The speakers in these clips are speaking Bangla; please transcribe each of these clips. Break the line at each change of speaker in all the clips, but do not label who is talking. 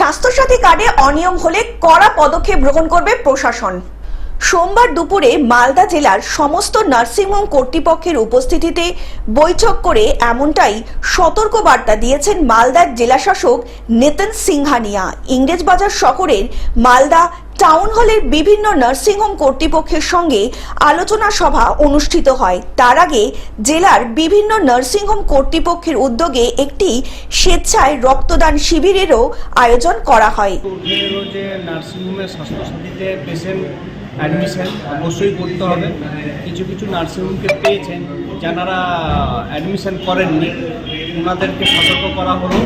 স্বাস্থ্যসাথী কার্ডে অনিয়ম হলে কড়া পদক্ষেপ গ্রহণ করবে প্রশাসন। সোমবার দুপুরে মালদা জেলার সমস্ত নার্সিংহোম কর্তৃপক্ষের উপস্থিতিতে বৈঠক করে এমনটাই সতর্ক বার্তা দিয়েছেন মালদার জেলাশাসক নেতন সিংহানিয়া। ইংরেজবাজার শহরের মালদা টাউন হলের বিভিন্ন নার্সিংহোম কর্তৃপক্ষের সঙ্গে আলোচনা সভা অনুষ্ঠিত হয়। তার আগে জেলার বিভিন্ন নার্সিংহোম কর্তৃপক্ষের উদ্যোগে একটি স্বেচ্ছায় রক্তদান শিবিরেরও আয়োজন করা হয়।
অ্যাডমিশন অবশ্যই করতে হবে। কিছু কিছু নার্সিংহোমকে পেয়েছেন যারা অ্যাডমিশন করেননি। ওনাদেরকে সতর্ক করা হলো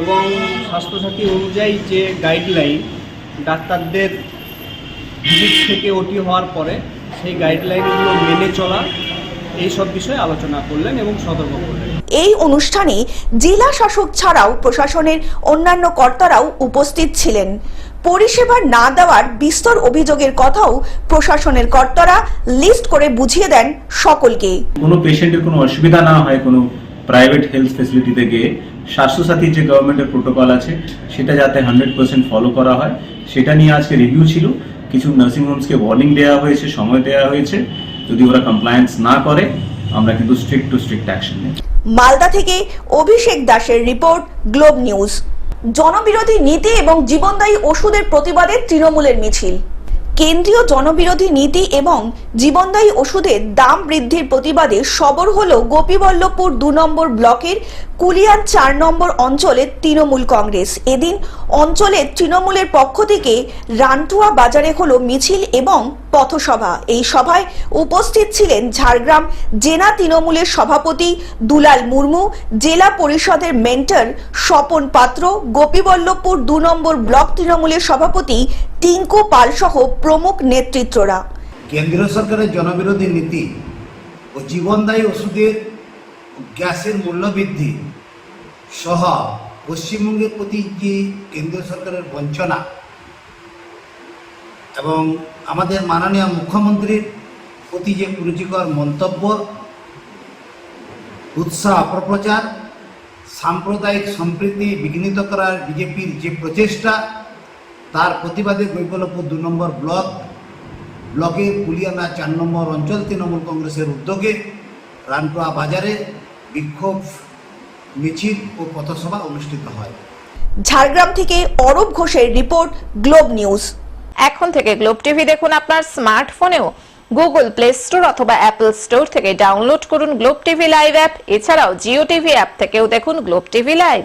এবং স্বাস্থ্যসাথী অনুযায়ী যে গাইডলাইন ডাক্তারদের ভিজিট থেকে ওটি হওয়ার পরে সেই গাইডলাইনগুলো মেনে চলা এই সব বিষয়ে আলোচনা করলেন এবং সতর্ক করলেন।
এই অনুষ্ঠানে জেলা শাসক ছাড়াও প্রশাসনের অন্যান্য কর্তারাও উপস্থিত ছিলেন। পরিষেবা না দেওয়ার বিস্তর অভিযোগের কথাও প্রশাসনের কর্তারা লিস্ট করে বুঝিয়ে দেন সকলকে।
কোনো পেশেন্টের কোনো অসুবিধা না হয় কোনো প্রাইভেট হেলথ ফেসিলিটিতে গিয়ে স্বাস্থ্যসাথী যে গভর্নমেন্টের প্রোটোকল আছে, সেটা যাতে হান্ড্রেড পার্সেন্ট ফলো করা হয়, সেটা নিয়ে আজকে রিভিউ ছিল। কিছু নার্সিং হোমসকে ওয়ার্নিং দেওয়া হয়েছে, সময় দেওয়া হয়েছে। যদি ওরা কমপ্লায়েন্স না করে, আমরা কিন্তু স্ট্রিক্ট টু স্ট্রিক্ট অ্যাকশন নেব।
মালদা থেকে অভিষেক দাসের রিপোর্ট গ্লোব নিউজ জনবিরোধী নীতি এবং জীবনদায়ী ওষুধের প্রতিবাদে তৃণমূলের মিছিল। কেন্দ্রীয় জনবিরোধী নীতি এবং জীবনদায়ী ওষুধের দাম বৃদ্ধির প্রতিবাদে সবর হল গোপীবল্লভপুর দু নম্বর ব্লকের কুলিয়ান চার নম্বর অঞ্চলের তৃণমূল কংগ্রেস। এদিন অঞ্চলের তৃণমূলের পক্ষ থেকে রান্টুয়া বাজারে হলো মিছিল এবং পথসভা। এই সভায় উপস্থিত ছিলেন ঝাড়গ্রাম জেলা তৃণমূলের সভাপতি দুলাল মুর্মু, জেলা পরিষদের মেন্টর স্বপন পাত্র, গোপীবল্লভপুর দু নম্বর ব্লক তৃণমূলের সভাপতি টিঙ্কু পাল সহ প্রমুখ নেতৃত্বরা।
কেন্দ্রীয় সরকারের জনবিরোধী নীতি ও জীবনদায়ী ওষুধের গ্যাসের মূল্যবৃদ্ধি সহ পশ্চিমবঙ্গের প্রতি যে কেন্দ্রীয় সরকারের বঞ্চনা এবং আমাদের মাননীয় মুখ্যমন্ত্রীর প্রতি যে কুরুচিকর মন্তব্য, উৎসাহ অপপ্রচার, সাম্প্রদায়িক সম্প্রীতি বিঘ্নিত করার বিজেপির যে প্রচেষ্টা, তার প্রতিবাদে গৈবল্লভপুর দু নম্বর ব্লক, ব্লকের কুলিয়ানা চার নম্বর অঞ্চল, তৃণমূল কংগ্রেসের উদ্যোগে রানটোয়া বাজারে বিক্ষোভ মিছিল ও পথসভা অনুষ্ঠিত হয়।
ঝাড়গ্রাম থেকে অরূপ ঘোষের রিপোর্ট গ্লোব নিউজ।
এখন থেকে গ্লোব টিভি দেখুন আপনার স্মার্টফোনেও। গুগল প্লে স্টোর অথবা অ্যাপল স্টোর থেকে ডাউনলোড করুন গ্লোব টিভি লাইভ অ্যাপ। এছাড়াও জিও টিভি অ্যাপ থেকেও দেখুন গ্লোব টিভি লাইভ।